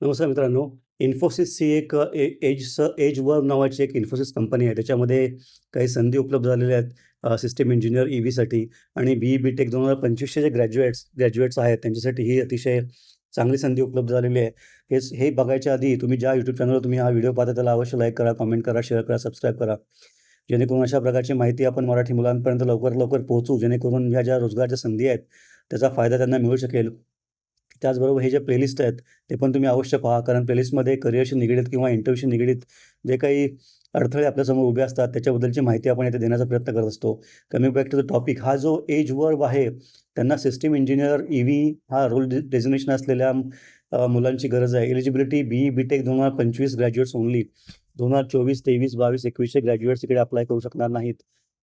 नमस्कार मित्रांनो. इन्फोसिस ही एक अ, ए एज वर्क नावाची एक इन्फोसिस कंपनी आहे. त्याच्यामध्ये काही संधी उपलब्ध झालेल्या आहेत सिस्टीम इंजिनियर ई व्हीसाठी आणि बी बी-टेक 2025चे जे ग्रॅज्युएट्स ग्रॅज्युएट्स आहेत त्यांच्यासाठी ही अतिशय चांगली संधी उपलब्ध झालेली आहे. हेच हे बघायच्या आधी तुम्ही ज्या यूट्यूब चॅनलवर तुम्ही हा व्हिडिओ पाहता त्याला अवश्य लाईक करा, कमेंट करा, शेअर करा, सबस्क्राईब करा. जेणेकरून अशा प्रकारची माहिती आपण मराठी मुलांपर्यंत लवकरात लवकर पोहोचू. जेणेकरून ह्या ज्या रोजगारच्या संधी आहेत त्याचा फायदा त्यांना मिळू शकेल. त्याचबरोबर हे जे प्लेलिस्ट आहेत ते पण तुम्ही अवश्य पहा. कारण प्लेलिस्टमध्ये करिअरशी निगडीत किंवा इंटरव्ह्यूशी निगडीत जे काही अडथळे आपल्यासमोर उभे असतात त्याच्याबद्दलची माहिती आपण येथे देण्याचा प्रयत्न करत असतो. कमी बॅक टू द टॉपिक हा जो एज वर्ब आहे त्यांना सिस्टीम इंजिनियर ई व्ही हा रोल डे डेझिग्नेशन असलेल्या मुलांची गरज आहे. Eligibility B BTech 2025 graduates only दोन हजार चोवीस तेवीस बावीस एकवीसशे ग्रॅज्युएट्स इकडे अप्लाय करू शकणार नाहीत.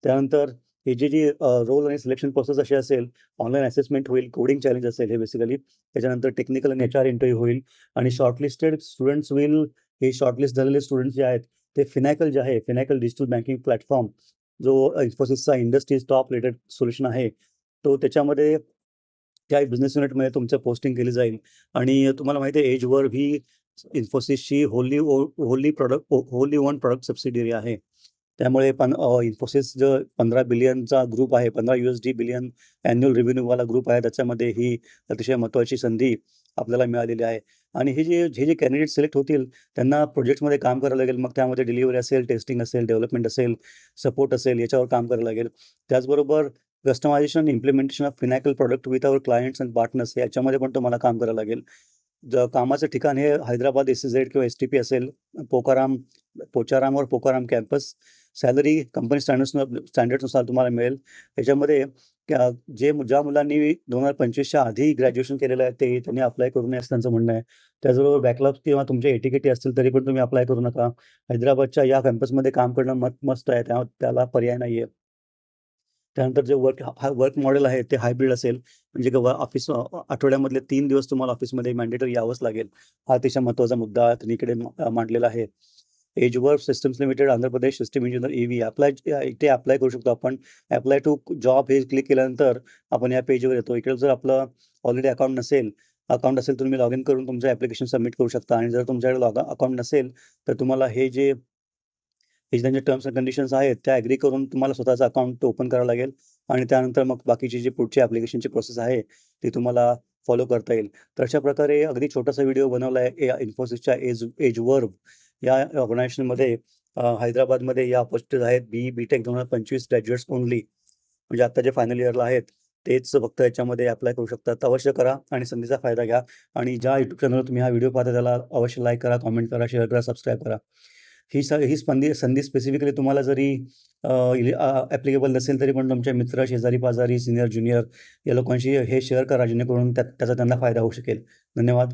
त्यानंतर हे जे जी रोल आणि सिलेक्शन प्रोसेस अशी असेल, ऑनलाईन असेसमेंट होईल, कोडिंग चॅलेंज असेल हे बेसिकली. त्याच्यानंतर टेक्निकल आणि एचआर इंटरव्ह्यू होईल आणि शॉर्टलिस्टेड स्टुडंट्स होईल हे शॉर्टलिस्ट झालेले स्टुडंट्स जे आहेत ते फिनॅकल जे आहे, फिनॅकल डिजिटल बँकिंग प्लॅटफॉर्म जो इन्फोसिसचा इंडस्ट्रीज टॉप रेटेड सोल्युशन आहे, तो त्याच्यामध्ये त्या बिझनेस युनिटमध्ये तुमचं पोस्टिंग केली जाईल आणि तुम्हाला माहिती आहे एजवर ही इन्फोसिसची wholly wholly wholly product wholly owned product subsidiary आहे. त्यामुळे पण इन्फोसिस जो 15 बिलियनचा ग्रुप आहे, पंधरा U S D billion annual रेव्हेन्यूवाला group आहे. त्याच्यामध्ये ही अतिशय महत्त्वाची संधी आपल्याला मिळालेली आहे आणि हे जे हे जे कॅन्डिडेट सिलेक्ट होतील त्यांना प्रोजेक्टमध्ये काम करावं लागेल. मग त्यामध्ये डिलिव्हरी असेल, टेस्टिंग असेल, डेव्हलपमेंट असेल, सपोर्ट असेल याच्यावर काम करावं लागेल. त्याचबरोबर customization, implementation of Finacle product with our clients and partners याच्यामध्ये पण तुम्हाला काम करावं लागेल. ज कामाचं ठिकाण हे हैदराबाद एस सी झेड किंवा एस-टी-पी असेल. पोकाराम पोचाराम और पोकाराम कॅम्पस. सॅलरी कंपनी स्टँडर्ड्सनुसार स्टँडर्डनुसार तुम्हाला मिळेल. याच्यामध्ये जे ज्या मुलांनी 2025च्या आधी ग्रॅज्युएशन केलेलं आहे ते त्यांनी अप्लाय करू नये असं त्यांचं म्हणणं आहे. त्याचबरोबर बॅकलॉग किंवा तुमचे एटीकेटी असतील तरी पण तुम्ही अप्लाय करू नका. हैदराबादच्या या कॅम्पसमध्ये काम करणं मत मस्त आहे. त्या त्याला पर्याय नाहीये. त्यानंतर जे वर्क हा वर्क मॉडेल आहे ते हायब्रिड असेल. म्हणजे ऑफिस आठवड्यामधले तीन दिवस तुम्हाला ऑफिसमध्ये मॅन्डेटरी यावंच लागेल. हा अतिशय महत्त्वाचा मुद्दा त्यांनी इकडे मांडलेला आहे. EdgeVerve systems limited, Andhra Pradesh system engineer E V apply इथे अप्लाय करू शकतो आपण. अप्लाय टू जॉब हे क्लिक केल्यानंतर आपण या पेजवर येतो. इकडे जर आपलं ऑलरेडी अकाउंट नसेल, अकाउंट असेल तर तुम्ही लॉग इन करून तुमचं ॲप्लिकेशन सबमिट करू शकता आणि जर तुमच्याकडे लॉग अकाउंट नसेल तर तुम्हाला हे जे हे जे त्यांचे टर्म्स अँड कंडिशन्स आहेत त्या ॲग्री करून तुम्हाला स्वतःचं अकाउंट ओपन करावं लागेल आणि त्यानंतर मग बाकीची जी पुढची ॲप्लिकेशनची प्रोसेस आहे ती तुम्हाला फॉलो करता येईल. तर अशा प्रकारे अगदी छोटासा व्हिडिओ बनवला आहे या इन्फोसिसच्या एज एज एजवर्म या ऑर्गनायझेशनमध्ये हैदराबादमध्ये या अपॉर्च्युनिटीज आहेत. बी बी-टेक 2025 ग्रॅज्युएट्स ओनली म्हणजे आता जे फायनल इयरला आहेत तेच फक्त याच्यामध्ये अप्लाय करू शकतात. अवश्य करा आणि संधीचा फायदा घ्या आणि ज्या यूट्यूब चॅनलवर तुम्ही हा व्हिडिओ पाहता त्याला अवश्य लाईक करा, कॉमेंट करा, शेअर करा, सबस्क्राईब करा. ही स ही संधी संधी स्पेसिफिकली तुम्हाला जरी ॲप्लिकेबल नसेल तरी पण तुमच्या मित्र, शेजारी-पाजारी, सिनियर ज्युनियर या लोकांशी हे शेअर करा जेणेकरून त्या त्याचा त्यांना फायदा होऊ शकेल. धन्यवाद.